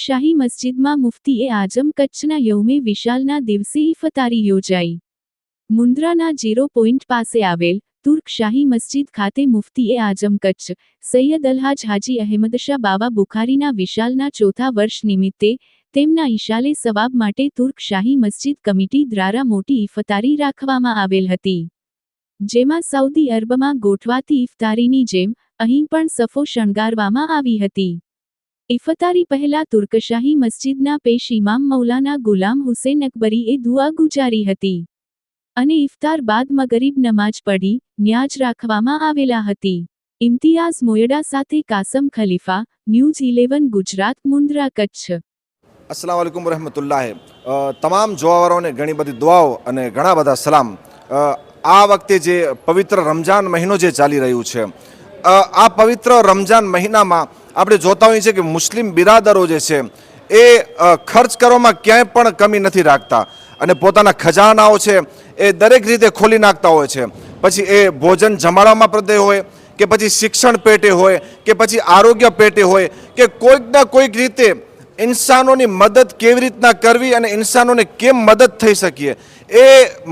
શાહી મસ્જિદમાં મુફ્તીએ આઝમ કચ્છના યૌમે વિશાલના દિવસે ઇફતારી યોજાઈ. મુન્દ્રાના જીરો પોઈન્ટ પાસે આવેલ તુર્કશાહી મસ્જિદ ખાતે મુફ્તીએ આઝમ કચ્છ, સૈયદ અલ્હાજ હાજી અહેમદશાહ બાવા બુખારીના વિશાલના ચોથા વર્ષ નિમિત્તે તેમના ઈશાલે સવાબ માટે તુર્ક શાહી મસ્જિદ કમિટી દ્વારા મોટી ઇફતારી રાખવામાં આવેલ હતી. જેમાં સાઉદી અરબમાં ગોઠવાતી ઇફતારીની જેમ અહીં પણ સફો શણગારવામાં આવી હતી. ઇફતારી પહેલા તુર્કશાહી મસ્જિદના પેશ ઇમામ મૌલાના ગુલામ હુસેન અકબરીએ દુઆ ગુજારી હતી. અને ઇફતાર બાદ મગરીબ નમાજ પઢી ન્યાજ રાખવામાં આવેલા હતી. ઇમ્તિયાઝ મોયડા સાથે કાસમ ખલીફા, ન્યૂઝ ઇલેવન, ગુજરાત, મુન્દ્રા, કચ્છ. અસલામ વાલેકુમ રહમતુલ્લાહ તમામ જોવાવાળાઓને ઘણી બધી દુઆઓ અને ઘણા બધા સલામ આ વખતે જે પવિત્ર રમજાન મહિનો જે ચાલી રહ્યું છે આ પવિત્ર રમજાન મહિનામાં આપણે જોતા હોઈએ છીએ કે મુસ્લિમ બિરાદરો જે છે એ ખર્ચ કરવામાં ક્યાંય પણ કમી નથી રાખતા અને પોતાના ખજાનાઓ છે એ દરેક રીતે ખોલી નાખતા હોય છે પછી એ ભોજન જમાડવામાં પ્રત્યે હોય કે પછી શિક્ષણ પેટે હોય કે પછી આરોગ્ય પેટે હોય કે કોઈક ના કોઈક રીતે ઇન્સાનોની મદદ કેવી રીતના કરવી અને ઇન્સાનોને કેમ મદદ થઈ શકીએ? એ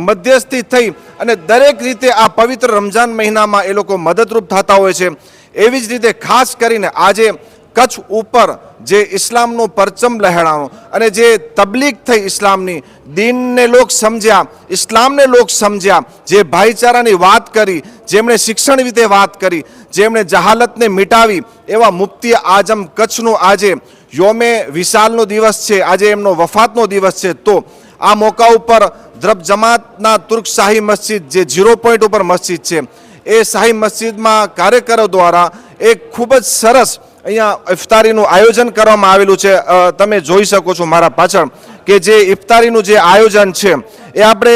મધ્યસ્થી થઈ અને દરેક રીતે આ પવિત્ર રમઝાન મહિનામાં એ લોકો મદદરૂપ થતા હોય છે. એવી જ રીતે ખાસ કરીને આજે કચ્છ ઉપર જે ઇસ્લામનો પરચમ લહેરાણો અને જે તબલીગ થઈ ઇસ્લામની, દીનને લોક સમજ્યા, ઇસ્લામને લોક સમજ્યા, જે ભાઈચારાની વાત કરી જેમણે શિક્ષણ વિશે વાત કરી, જેમણે જહાલતને મિટાવી, એવા મુફ્તી આઝમ કચ્છનું આજે યોમે વિશાલનો દિવસ છે, આજે એમનો વફાતનો દિવસ છે, તો આ મોકા ઉપર દ્રબ જમાતના તુર્ક શાહી મસ્જિદ જે ઝીરો પોઈન્ટ ઉપર મસ્જિદ છે, એ શાહી મસ્જિદમાં કાર્યકરો દ્વારા એક ખૂબ જ સરસ અહીંયા ઇફતારીનું આયોજન કરવામાં આવેલું છે. તમે જોઈ શકો છો મારા પાછળ કે જે ઇફતારીનું જે આયોજન છે, એ આપણે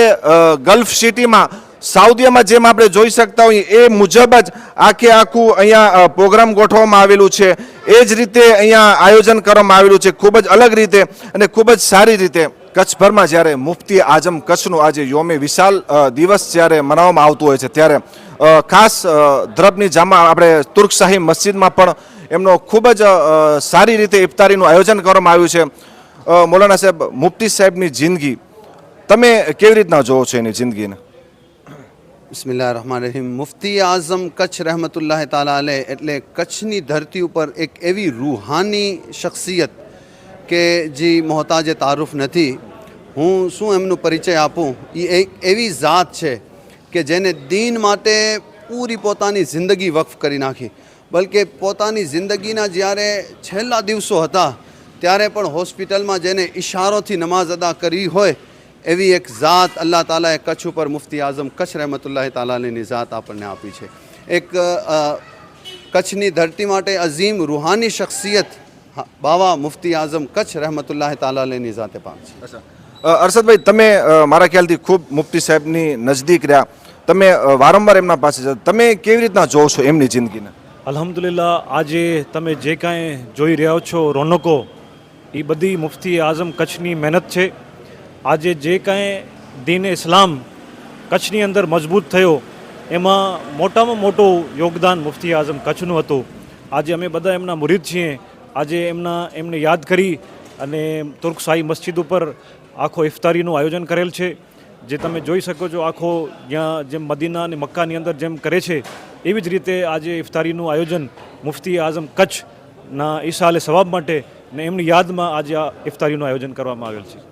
ગલ્ફ સિટીમાં સાઉદીમાં જેમ આપણે જોઈ શકતા હોઈએ, એ મુજબ જ આખે આખું અહીંયા પ્રોગ્રામ ગોઠવવામાં આવેલું છે. એ જ રીતે અહીંયા આયોજન કરવામાં આવેલું છે. ખૂબ જ અલગ રીતે અને ખૂબ જ સારી રીતે કચ્છભરમાં જ્યારે મુફ્તી આઝમ કચ્છનું આજે યોમે વિશાલ દિવસ જ્યારે મનાવવામાં આવતું હોય છે, ત્યારે ખાસ દ્રબની જામા આપણે તુર્કશાહી મસ્જિદમાં પણ એમનો ખૂબ જ સારી રીતે ઇફતારીનું આયોજન કરવામાં આવ્યું છે. મૌલાના સાહેબ, મુફ્તી સાહેબની જિંદગી, તમે કેવી રીતના જોવો છો એની જિંદગીને? બિસ્મિલ્લાહ રહમાન રહીમ મુફ્તી આઝમ કચ્છ રહેમતુલ્લાહ તાલા અલે એટલે કચ્છની ધરતી ઉપર એક એવી રૂહાની શખ્સિયત કે જે મોહતાજે તારુફ નથી. હું શું એમનો પરિચય આપું? એ એક એવી જાત છે કે જેને દીન માટે પૂરી પોતાની જિંદગી વકફ કરી નાખી. બલકે પોતાની જિંદગીના જ્યારે છેલ્લા દિવસો હતા, ત્યારે પણ હોસ્પિટલમાં જેને ઇશારોથી નમાઝ અદા કરી હોય એવી એક જાત અલ્લાહ તાલાએ કચ્છ ઉપર મુફ્તી આઝમ કચ્છ રહેમતુલ્લાહ તાલાની જાત આપણને આપી છે. એક કચ્છની ધરતી માટે અઝીમ રૂહાની શખ્સિયત હા, બાવા મુફ્તી આઝમ કચ્છ રહેમતુલ્લાહ તાલાની જાતે પામ છે. અ, અરશદભાઈ તમે મારા ખ્યાલથી ખૂબ મુફ્તી સાહેબની નજદીક રહ્યા. તમે વારંવાર એમના પાસે તમે કેવી રીતના જોવો છો એમની જિંદગીને? અલ્હમ્દુલિલ્લાહ આજે તમે જે કાંઈ જોઈ રહ્યા છો રોનકો એ બધી મુફ્તી આઝમ કચ્છની મહેનત છે. આજે જે કાંઈ દીન ઇસ્લામ કચ્છની અંદર મજબૂત થયો, એમાં મોટામાં મોટું યોગદાન મુફ્તી આઝમ કચ્છનું હતું. આજે અમે બધા એમના મુરીદ છીએ. આજે એમના, એમને યાદ કરી અને તુર્કશાહી મસ્જિદ ઉપર આખો ઇફતારીનું આયોજન કરેલ છે. જે તમે જોઈ શકો છો આખો જ્યાં જેમ મદીના અને મક્કાની અંદર જેમ કરે છે, એવી જ રીતે આજે ઇફતારીનું આયોજન મુફ્તી આઝમ કચ્છના ઈશાલે સવાબ માટે ને એમની યાદમાં આજે આ ઇફતારીનું આયોજન કરવામાં આવેલ છે.